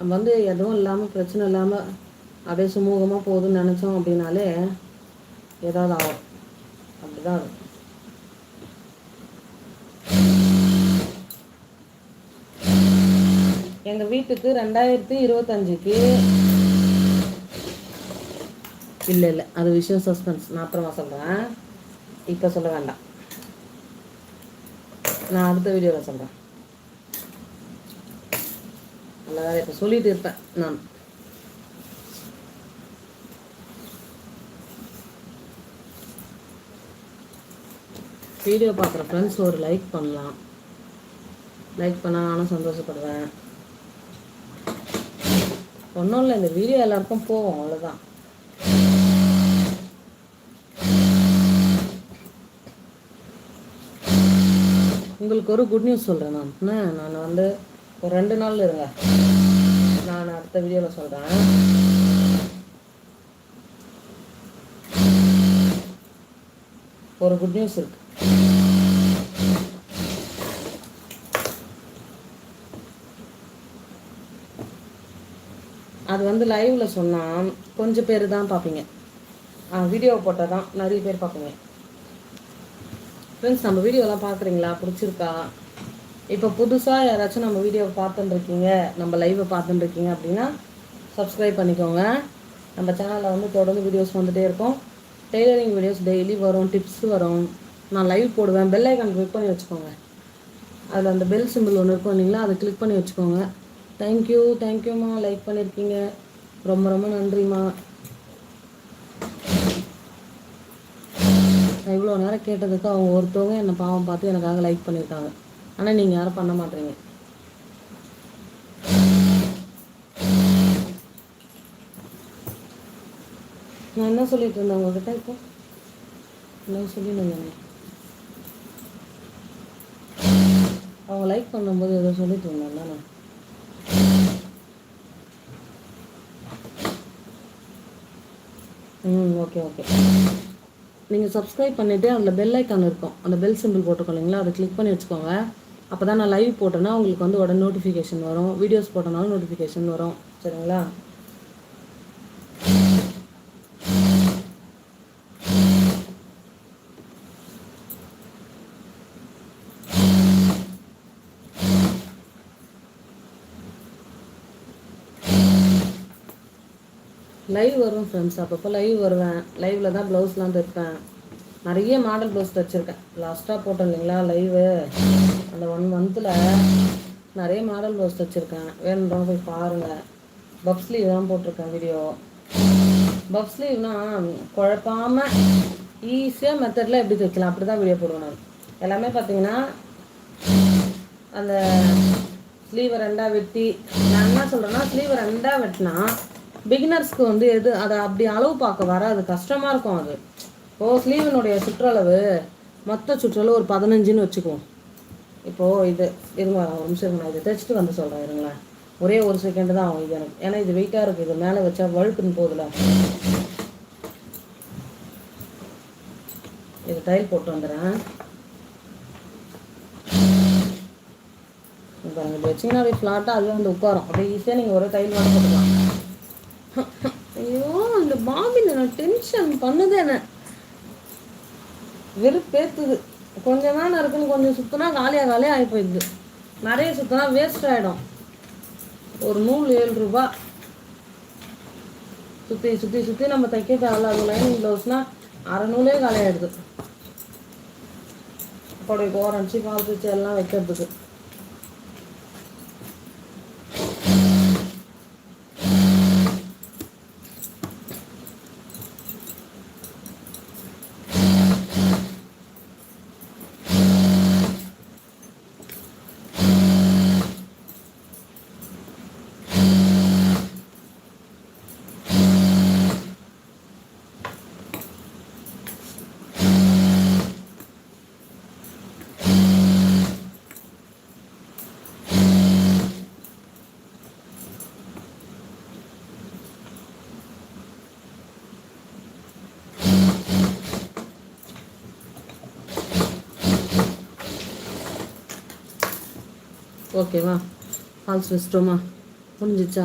நம்ம வந்து எதுவும் இல்லாமல் பிரச்சனை இல்லாமல் அப்படியே சுமூகமாக போகுதுன்னு நினச்சோம் அப்படின்னாலே ஏதாவது ஆகும். அப்படி தான் இருக்கும் எங்கள் வீட்டுக்கு ரெண்டாயிரத்தி இருபத்தஞ்சுக்கு இல்லை இல்லை. அது விஷயம் சஸ்பென்ஸ் நான் அப்புறமா சொல்கிறேன் இப்போ சொல்ல வேண்டாம். நான் அடுத்த வீடியோவில் சொல்கிறேன் நல்ல வேலை இப்போ சொல்லிட்டு இருப்பேன் நான். வீடியோ பார்க்குற ஃப்ரெண்ட்ஸ் ஒரு லைக் பண்ணலாம். லைக் பண்ணால் நானும் சந்தோஷப்படுவேன். ஒன்றும் இல்லை இந்த வீடியோ எல்லாருக்கும் போவோம் அவ்வளோதான் உங்களுக்கு ஒரு குட் நியூஸ் சொல்கிறேன் நான். என்ன? நான் வந்து ஒரு ரெண்டு நாள் இருங்க. நான் அடுத்த வீடியோவில் சொல்கிறேன் ஒரு குட் நியூஸ் இருக்கு. அது வந்து லைவ்ல சொன்னால் கொஞ்சம் பேர் தான் பார்ப்பீங்க. வீடியோ போட்டால் தான் நிறைய பேர் பார்ப்பீங்க. ஃப்ரெண்ட்ஸ் நம்ம வீடியோலாம் பார்க்குறீங்களா? பிடிச்சிருக்கா? இப்போ புதுசாக யாராச்சும் நம்ம வீடியோவை பார்த்துட்டுருக்கீங்க நம்ம லைவை பார்த்துட்டுருக்கீங்க அப்படின்னா சப்ஸ்கிரைப் பண்ணிக்கோங்க. நம்ம சேனலில் வந்து தொடர்ந்து வீடியோஸ் வந்துகிட்டே இருக்கும். டெய்லரிங் வீடியோஸ் டெய்லி வரும் டிப்ஸ் வரும். நான் லைவ் போடுவேன். பெல் ஐக்கான் கிளிக் பண்ணி வச்சுக்கோங்க. அதில் அந்த பெல் சிம்பிள் ஒன்று இருக்கும் இல்லைங்களா? அதை கிளிக் பண்ணி வச்சுக்கோங்க. தேங்க்யூ தேங்க்யூம்மா லைக் பண்ணியிருக்கீங்க ரொம்ப ரொம்ப நன்றிம்மா. நான் இவ்வளோ நேரம் கேட்டதுக்கு அவங்க ஒருத்தவங்க என்னை பாவம் பார்த்து எனக்காக லைக் பண்ணியிருக்காங்க. ஆனால் நீங்கள் யாரும் பண்ண மாட்டீங்க. நான் என்ன சொல்லிட்டு இருந்தேன் உங்ககிட்ட இப்போ? என்ன சொல்லியிருந்தேன் அவங்க லைக் பண்ணும்போது ஏதோ சொல்லிட்டு இருந்தேன் நான் ம் ஓகே ஓகே நீங்கள் சப்ஸ்கிரைப் பண்ணிவிட்டு அதில் பெல் ஐக்கான் இருக்கும். அந்த பெல் சிம்பிள் போட்டுக்கோ அதை கிளிக் பண்ணி வச்சுக்கோங்க. அப்போ தான் நான் லைவ் போட்டேன்னா உங்களுக்கு வந்து உடனே நோட்டிஃபிகேஷன் வரும். வீடியோஸ் போட்டனாலும் நோட்டிஃபிகேஷன் வரும். சரிங்களா? லைவ் வரும் ஃப்ரெண்ட்ஸ் அப்பப்போ லைவ் வருவேன். லைவில் தான் ப்ளவுஸ்லாம் தைப்பேன். நிறைய மாடல் ப்ளவுஸ் தைச்சிருக்கேன் லாஸ்ட்டாக போட்டேன் இல்லைங்களா லைவு அந்த ஒன் மந்தில் நிறைய மாடல் ப்ளவுஸ் தைச்சிருக்கேன் வேணுன்றவங்க போய் பாருங்கள் பப் ஸ்லீவ் தான் போட்டிருக்கேன் வீடியோ பப் ஸ்லீவ்னா குழப்பாம ஈஸியாக மெத்தடில் எப்படி தைக்கலாம்? அப்படி தான் வீடியோ போடுவேன் நான். எல்லாமே பார்த்தீங்கன்னா அந்த ஸ்லீவை ரெண்டாக வெட்டி நான் என்ன சொல்கிறேன்னா ஸ்லீவை ரெண்டாக வெட்டினா பிகினர்ஸ்க்கு வந்து எது அதை அப்படி அளவு பார்க்க வராது. கஷ்டமாக இருக்கும் அது. ஓ ஸ்லீவனுடைய சுற்றளவு மொத்த சுற்றளவு ஒரு பதினஞ்சுன்னு வச்சுக்குவோம். இப்போது இது இருங்க ஒரு நிமிஷம் நான் இதை தைச்சிட்டு வந்து சொல்கிறேன் இருங்களேன். ஒரே ஒரு செகண்டு தான் ஆகும் இது எனக்கு ஏன்னா இது வெயிட்டாக இருக்குது இது மேலே வச்சா வழுக்குன்னு போதில்ல இது டைல் போட்டு வந்துடுறேன். பாருங்க இப்படி வச்சிங்கன்னா அப்படியே ஃப்ளாட்டாக அதுவே வந்து உட்காரும். அப்படியே ஈஸியாக நீங்கள் ஒரே டைல் வாங்க போட்டுக்கலாம். ஐயோ இந்த பாபின் என்ன டென்ஷன் பண்ணுது என்ன? வெறுப்பேத்துது. கொஞ்சம் தான் இருக்குன்னு கொஞ்சம் சுத்தினா காலியாக காலியாக ஆகி போயிடுது நிறைய சுத்தினா வேஸ்ட் ஆகிடும் ஒரு நூல் ஏழு ரூபா. சுற்றி சுற்றி சுற்றி நம்ம தைக்க தேவையில்ல. அது லைனிங் ப்ளவுஸ்னால் அரை நூலே காலியாகிடுது அப்படி கோரஞ்சி பால் பிச்சு எல்லாம் வைக்கிறதுக்கு. ஓகேவா? ஃபால்ஸ் வச்சிட்டோமா முடிஞ்சிச்சா